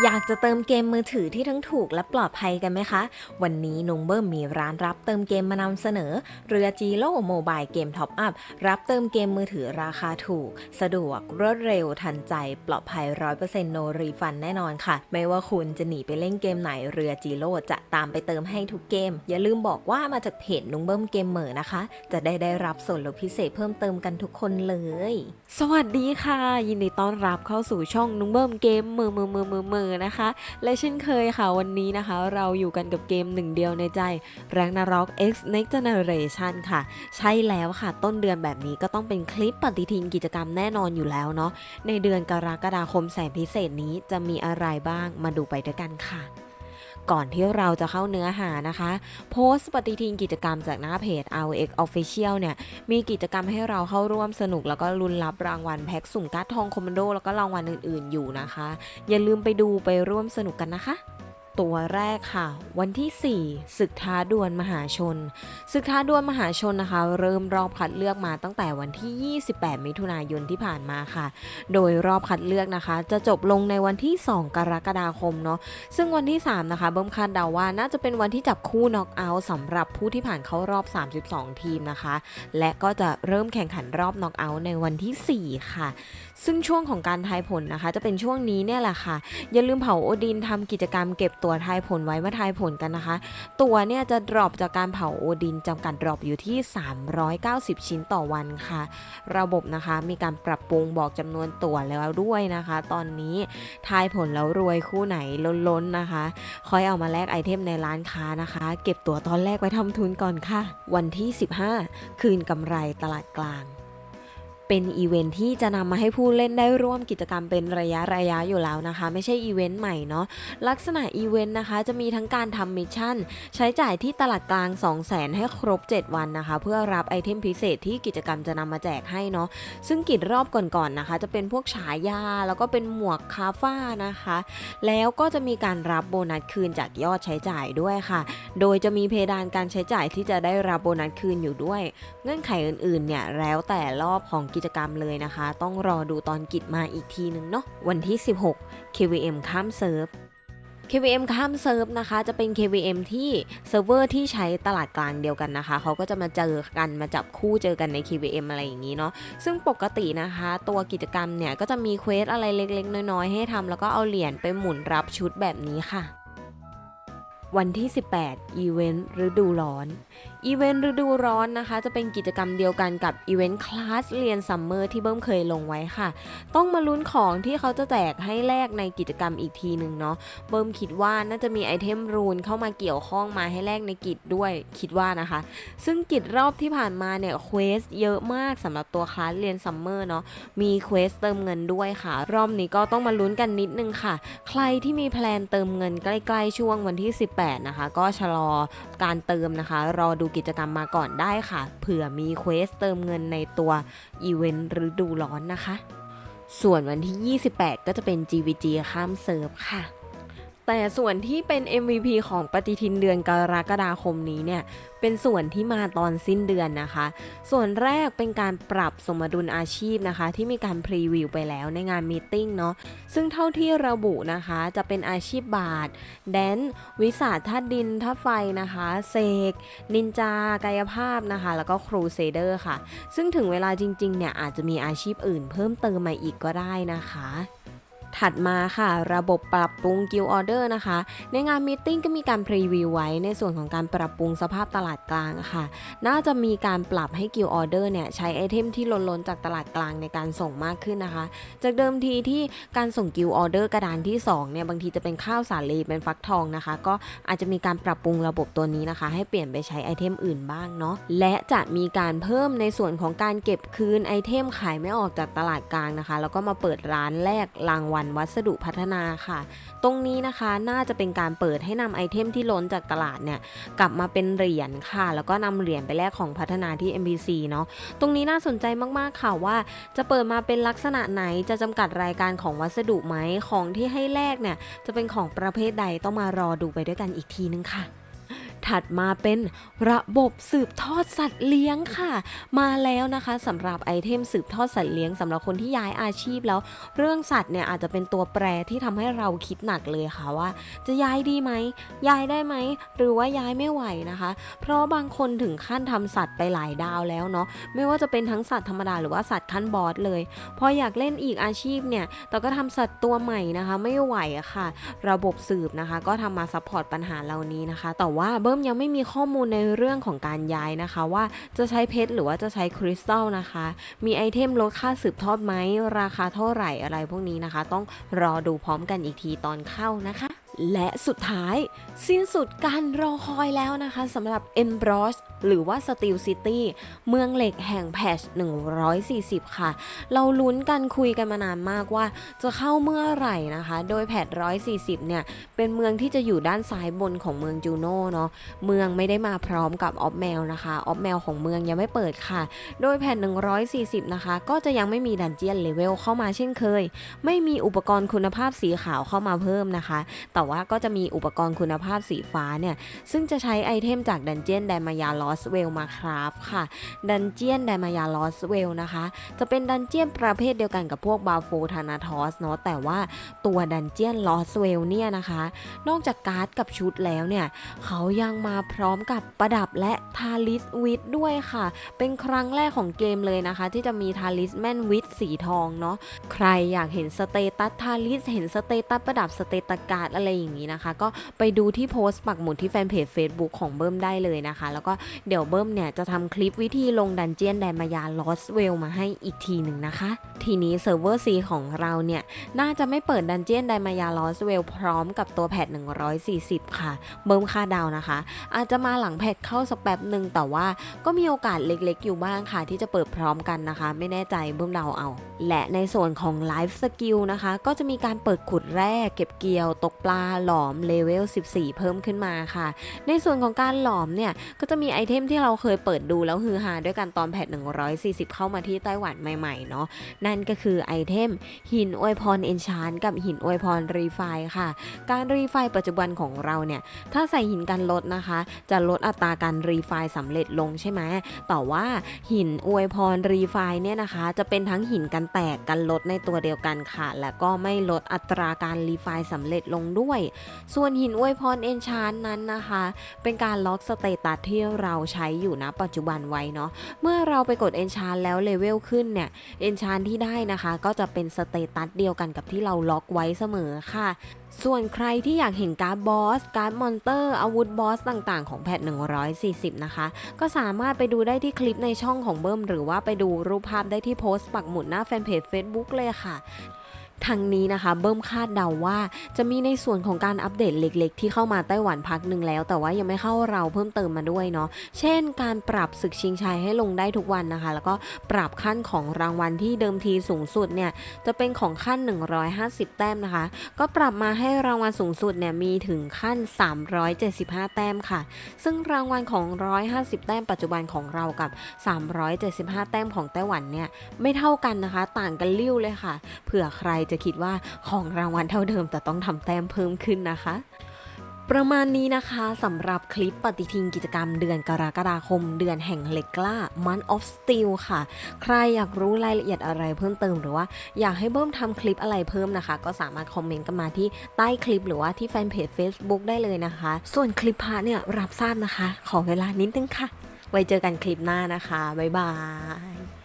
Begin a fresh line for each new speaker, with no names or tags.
อยากจะเติมเกมมือถือที่ทั้งถูกและปลอดภัยกันไหมคะ วันนี้นุงเบิ้มมีร้านรับเติมเกมมานำเสนอ เรือจีโร่โมบายเกมท็อปอัพรับเติมเกมมือถือราคาถูก สะดวกรวดเร็วทันใจปลอดภัย 100%โนรีฟันแน่นอนค่ะ ไม่ว่าคุณจะหนีไปเล่นเกมไหนเรือจีโร่จะตามไปเติมให้ทุกเกม อย่าลืมบอกว่ามาจากเพจนุงเบิ้มเกมเหมอนะคะ จะได้ได้รับส่วนลดพิเศษเพิ่มเติมกันทุกคนเลย สวัสดีค่ะ ยินดีต้อนรับเข้าสู่ช่องนุงเบิ้มเกมมือมือมือมือมือนะคะ และเช่นเคยค่ะวันนี้นะคะ เราอยู่กันกับเกมหนึ่งเดียวในใจแรงนารอก X Next Generation ค่ะ ใช่แล้วค่ะ ต้นเดือนแบบนี้ก็ต้องเป็นคลิปปฏิทินกิจกรรมแน่นอนอยู่แล้วเนาะในเดือนกรกฎาคมแสนพิเศษนี้จะมีอะไรบ้างมาดูไปด้วยกันค่ะ ก่อนที่เราจะเข้าเนื้อหานะคะ โพสต์ปฏิทินกิจกรรมจากหน้าเพจ RX Official เนี่ย มีกิจกรรมให้เราเข้าร่วมสนุกแล้วก็ลุ้นรับรางวัลแพ็กสุ่มการ์ดทองคอมมานโดแล้วก็รางวัลอื่นๆอยู่นะคะ อย่าลืมไปดูไปร่วมสนุกกันนะคะ ตัวแรกค่ะ วันที่ 4 ศึกท้าดวลมหาชน ศึกท้าดวลมหาชนนะคะ เริ่มรอบคัดเลือกมาตั้งแต่วันที่ 28 มิถุนายนที่ผ่านมาค่ะ โดยรอบคัดเลือกนะคะ จะจบลงในวันที่ 2 กรกฎาคมเนาะซึ่งวันที่ 3 นะคะ เบิ้มคาดเดาว่าน่าจะเป็นวันที่จับคู่น็อกเอาท์สำหรับผู้ที่ผ่านเข้ารอบ 32 ทีมนะคะ และก็จะเริ่มแข่งขันรอบน็อกเอาท์ในวันที่ 4 ค่ะ ซึ่งช่วงของการทายผลนะคะ จะเป็นช่วงนี้เนี่ยแหละค่ะอย่าลืมเผาโอดินทำกิจกรรมเก็บตัวทายผลไว้มาทายผลกันนะคะ ตัวเนี่ยจะดรอปจากการเผาโอดินจำกัดดรอปอยู่ที่ 390 ชิ้นต่อวันค่ะ ระบบนะคะมีการปรับปรุงบอกจำนวนตัวแล้วด้วยนะคะ ตอนนี้ทายผลแล้วรวยคู่ไหนล้นๆนะคะ คอยเอามาแลกไอเทมในร้านค้านะคะ เก็บตัวตอนแรกไว้ทำทุนก่อนค่ะ วันที่ 15 คืนกำไรตลาดกลาง เป็นอีเวนท์ที่จะนำมาให้ผู้เล่นได้ร่วมกิจกรรมเป็นระยะระยะอยู่แล้วนะคะ ไม่ใช่อีเวนต์ใหม่เนาะลักษณะอีเวนต์นะคะ จะมีทั้งการทำมิชชั่น ใช้จ่ายที่ตลาดกลาง 2 0 0 0 0 0ให้ครบ 7 วันนะคะ เพื่อรับไอเทมพิเศษที่กิจกรรมจะนำมาแจกให้เนาะซึ่งกิจรอบก่อนๆนะคะ จะเป็นพวกฉายาแล้วก็เป็นหมวกคาฟ้านะคะ แล้วก็จะมีการรับโบนัสคืนจากยอดใช้จ่ายด้วยค่ะ โดยจะมีเพดานการใช้จ่ายที่จะได้รับโบนัสคืนอยู่ด้วย เงื่อนไขอื่นๆเนี่ยแล้วแต่รอบของกิจกรรมเลยนะคะ ต้องรอดูตอนกิจมาอีกทีนึงเนาะวันที่ 16 KVM ข้ามเซิร์ฟ KVM ข้ามเซิร์ฟนะคะ จะเป็น KVM ที่เซิร์ฟเวอร์ที่ใช้ตลาดกลางเดียวกันนะคะ เขาก็จะมาเจอกันมาจับคู่เจอกันใน KVM อะไรอย่างนี้เนาะซึ่งปกตินะคะ ตัวกิจกรรมเนี่ย ก็จะมีเควสอะไรเล็กๆ น้อยๆ ให้ทำแล้วก็เอาเหรียญไปหมุนรับชุดแบบนี้ค่ะ วันที่ 18 อีเวนต์ฤดูร้อน อีเวนต์ฤดูร้อนนะคะ จะเป็นกิจกรรมเดียวกันกับอีเวนต์คลาสเรียนซัมเมอร์ที่เบิ้มเคยลงไว้ค่ะ ต้องมาลุ้นของที่เขาจะแจกให้แลกในกิจกรรมอีกทีหนึ่งเนาะ เบิ้มคิดว่าน่าจะมีไอเทมรูนเข้ามาเกี่ยวข้องมาให้แลกในกิจด้วยคิดว่านะคะ ซึ่งกิจรอบที่ผ่านมาเนี่ยเควสเยอะมากสำหรับตัวคลาสเรียนซัมเมอร์เนาะ มีเควสเติมเงินด้วยค่ะ รอบนี้ก็ต้องมาลุ้นกันนิดนึงค่ะ ใครที่มีแพลนเติมเงินใกล้ๆช่วงวันที่ 18นะคะ ก็ชะลอการเติมนะคะ รอดูกิจกรรมมาก่อนได้ค่ะ เผื่อมีเควสเติมเงินในตัวอีเวนต์ฤดูร้อนนะคะ ส่วนวันที่ 28 ก็จะเป็น GVG ข้ามเซิร์ฟค่ะ แต่ส่วนที่เป็น MVP ของปฏิทินเดือนกรกฎาคมนี้เนี่ยเป็นส่วนที่มาตอนสิ้นเดือนนะคะ ส่วนแรกเป็นการปรับสมดุลอาชีพนะคะ ที่มีการพรีวิวไปแล้วในงานมีติ้งเนาะซึ่งเท่าที่ระบุนะคะจะเป็นอาชีพบาท แดน วิสาธาดินธาไฟนะคะ เสก นินจากายภาพนะคะ แล้วก็ครูเซเดอร์ค่ะ ซึ่งถึงเวลาจริงๆเนี่ยอาจจะมีอาชีพอื่นเพิ่มเติมมาอีกก็ได้นะคะ ถัดมาค่ะ ระบบปรับปรุงกิลออเดอร์นะคะ ในงานมีติ้งก็มีการพรีวิวไว้ในส่วนของการปรับปรุงสภาพตลาดกลางะค่ะ น่าจะมีการปรับให้กิลออเดอร์เนี่ยใช้ไอเทมที่ล้นๆจากตลาดกลางในการส่งมากขึ้นนะคะ จากเดิมทีที่การส่งกิลออเดอร์กระดานที่2เนี่ยบางทีจะเป็นข้าวสาลีเป็นฟักทองนะคะ ก็อาจจะมีการปรับปรุงระบบตัวนี้นะคะ ให้เปลี่ยนไปใช้ไอเทมอื่นบ้างเนาะและจะมีการเพิ่มในส่วนของการเก็บคืนไอเทมขายไม่ออกจากตลาดกลางนะคะ แล้วก็มาเปิดร้านแลกรางวัลวันวัสดุพัฒนาค่ะ ตรงนี้นะคะน่าจะเป็นการเปิดให้นำไอเทมที่ล้นจากตลาดเนี่ยกลับมาเป็นเหรียญค่ะ แล้วก็นำเหรียญไปแลกของพัฒนาที่ MBC เนาะตรงนี้น่าสนใจมากๆค่ะว่า จะเปิดมาเป็นลักษณะไหนจะจำกัดรายการของวัสดุไหมของที่ให้แลกเนี่ยจะเป็นของประเภทใดต้องมารอดูไปด้วยกันอีกทีนึงค่ะ ถัดมาเป็นระบบสืบทอดสัตว์เลี้ยงค่ะ มาแล้วนะคะสำหรับไอเทมสืบทอดสัตว์เลี้ยงสำหรับคนที่ย้ายอาชีพแล้ว เรื่องสัตว์เนี่ยอาจจะเป็นตัวแปรที่ทำให้เราคิดหนักเลยค่ะว่า จะย้ายดีไหมย้ายได้ไหมหรือว่าย้ายไม่ไหวนะคะ เพราะบางคนถึงขั้นทำสัตว์ไปหลายดาวแล้วเนาะไม่ว่าจะเป็นทั้งสัตว์ธรรมดาหรือว่าสัตว์ขั้นบอสเลยพออยากเล่นอีกอาชีพเนี่ยแต่ก็ทำสัตว์ตัวใหม่นะคะ ไม่ไหวอะค่ะ ระบบสืบนะคะ ก็ทำมาซัพพอร์ตปัญหาเหล่านี้นะคะ แต่ว่าเบมยังไม่มีข้อมูลในเรื่องของการย้ายนะคะ ว่าจะใช้เพชรหรือว่าจะใช้คริสตัลนะคะ มีไอเทมลดค่าสืบทอดไหมราคาเท่าไหร่อะไรพวกนี้นะคะ ต้องรอดูพร้อมกันอีกทีตอนเข้านะคะ และสุดท้ายสิ้นสุดการรอคอยแล้วนะคะสำหรับ e m b r o s หรือว่า Steel City เมืองเหล็กแห่งแพช140 ค่ะ เราลุ้นกันคุยกันมานานมากว่า จะเข้าเมื่อไหร่นะคะ โดยแพท140 เนี่ย เป็นเมืองที่จะอยู่ด้านซ้ายบนของเมืองจูโน่เนาะเมืองไม่ได้มาพร้อมกับออฟแมวนะคะออฟแมวของเมืองยังไม่เปิดค่ะ โดยแผ่น140 นะคะ ก็จะยังไม่มีดันเจียนเลเวลเข้ามาเช่นเคย ไม่มีอุปกรณ์คุณภาพสีขาวเข้ามาเพิ่มนะคะแต่แต่ว่าก็จะมีอุปกรณ์คุณภาพสีฟ้าเนี่ย ซึ่งจะใช้ไอเทมจากดันเจียนไดมายาลอสเวลมาคราฟค่ะ ดันเจียนไดมายาลอสเวลนะคะ จะเป็นดันเจียนประเภทเดียวกันกับพวกบาโฟธานาทอสเนาะ แต่ว่าตัวดันเจียนลอสเวลเนี่ยนะคะ นอกจากการ์ดกับชุดแล้วเนี่ย เขายังมาพร้อมกับประดับและทาลิสวิทด้วยค่ะ เป็นครั้งแรกของเกมเลยนะคะ ที่จะมีทาลิสแมนวิทสีทองเนาะ ใครอยากเห็นสเตตัสทาลิส เห็นสเตตัสประดับสเตตัสการ์ดอะไรอย่างนี้นะคะ ก็ไปดูที่โพสต์ปักหมุดที่แฟนเพจ Facebook ของเบิ้มได้เลยนะคะ แล้วก็เดี๋ยวเบิ้มเนี่ยจะทำคลิปวิธีลงดันเจียนแดนมายาลอสเวลมาให้อีกทีหนึ่งนะคะ ทีนี้เซิร์ฟเวอร์ C ของเราเนี่ยน่าจะไม่เปิดดันเจียนไดมายาลอสเวลพร้อมกับตัวแพท140 ค่ะ เบิ้มคาดเดานะคะ อาจจะมาหลังแพทเข้าสักแป๊บหนึ่งแต่ว่าก็มีโอกาสเล็กๆ อยู่บ้างค่ะ ที่จะเปิดพร้อมกันนะคะ ไม่แน่ใจเบิ้มเดาเอา และในส่วนของไลฟ์สกิลนะคะ ก็จะมีการเปิดขุดแร่เก็บเกี่ยวตกปลาาหลอมเลเวล 14 เพิ่มขึ้นมาค่ะ ในส่วนของการหลอมเนี่ย ก็จะมีไอเทมที่เราเคยเปิดดูแล้วฮือฮาด้วยกันตอนแพท 140 เข้ามาที่ไต้หวันใหม่ๆเนาะ นั่นก็คือไอเทมหินอวยพรเอนชานกับหินอวยพรรีไฟค่ะ การรีไฟปัจจุบันของเราเนี่ย ถ้าใส่หินกันลดนะคะ จะลดอัตราการรีไฟสำเร็จลงใช่ไหมแต่ว่าหินอวยพรรีไฟเนี่ยนะคะ จะเป็นทั้งหินกันแตกกันลดในตัวเดียวกันค่ะ และก็ไม่ลดอัตราการรีไฟสำเร็จลงด้วยส่วนหินอวยพรเอนชานนั้นนะคะ เป็นการล็อกสเตตัสที่เราใช้อยู่นะปัจจุบันไว้เนาะเมื่อเราไปกดเอนชานแล้วเลเวลขึ้นเนี่ยเอนชานที่ได้นะคะก็จะเป็นสเตตัสเดียวกันกับที่เราล็อกไว้เสมอค่ะส่วนใครที่อยากเห็นการ์ดบอส การ์ดมอนเตอร์ อาวุธบอสต่างๆ ของแพท 140 นะคะ ก็สามารถไปดูได้ที่คลิปในช่องของเบิ้ม หรือว่าไปดูรูปภาพได้ที่โพสต์ปักหมุดหน้าแฟนเพจ Facebook เลยค่ะ ทั้งนี้นะคะ เบิ้มคาดเดาว่า จะมีในส่วนของการอัปเดตเล็ก ๆ ที่เข้ามาไต้หวันพักหนึ่งแล้ว แต่ว่ายังไม่เข้าเราเพิ่มเติมมาด้วยเนาะเช่น การปรับศึกชิงชัยให้ลงได้ทุกวันนะคะ แล้วก็ปรับขั้นของรางวัลที่เดิมทีสูงสุดเนี่ยจะเป็นของขั้น 150 แต้มนะคะ ก็ปรับมาให้รางวัลสูงสุดเนี่ยมีถึงขั้น 375 แต้มค่ะ ซึ่งรางวัลของ 150 แต้มปัจจุบันของเรากับ 375 แต้มของไต้หวันเนี่ยไม่เท่ากันนะคะ ต่างกันลิ้วเลยค่ะ เผื่อใครจะคิดว่าของรางวัลเท่าเดิมแต่ต้องทำแต้มเพิ่มขึ้นนะคะประมาณนี้นะคะสำหรับคลิปปฏิทินกิจกรรมเดือนกรกฎาคม เดือนแห่งเหล็กกล้า Month of Steel ค่ะ ใครอยากรู้รายละเอียดอะไรเพิ่มเติมหรือว่าอยากให้เบิ้มทำคลิปอะไรเพิ่มนะคะ ก็สามารถคอมเมนต์กันมาที่ใต้คลิปหรือว่าที่แฟนเพจ Facebook ได้เลยนะคะ ส่วนคลิปพาร์ทเนี่ยรับทราบนะคะ ขอเวลานิดนึงค่ะ ไว้เจอกันคลิปหน้านะคะ บ๊ายบาย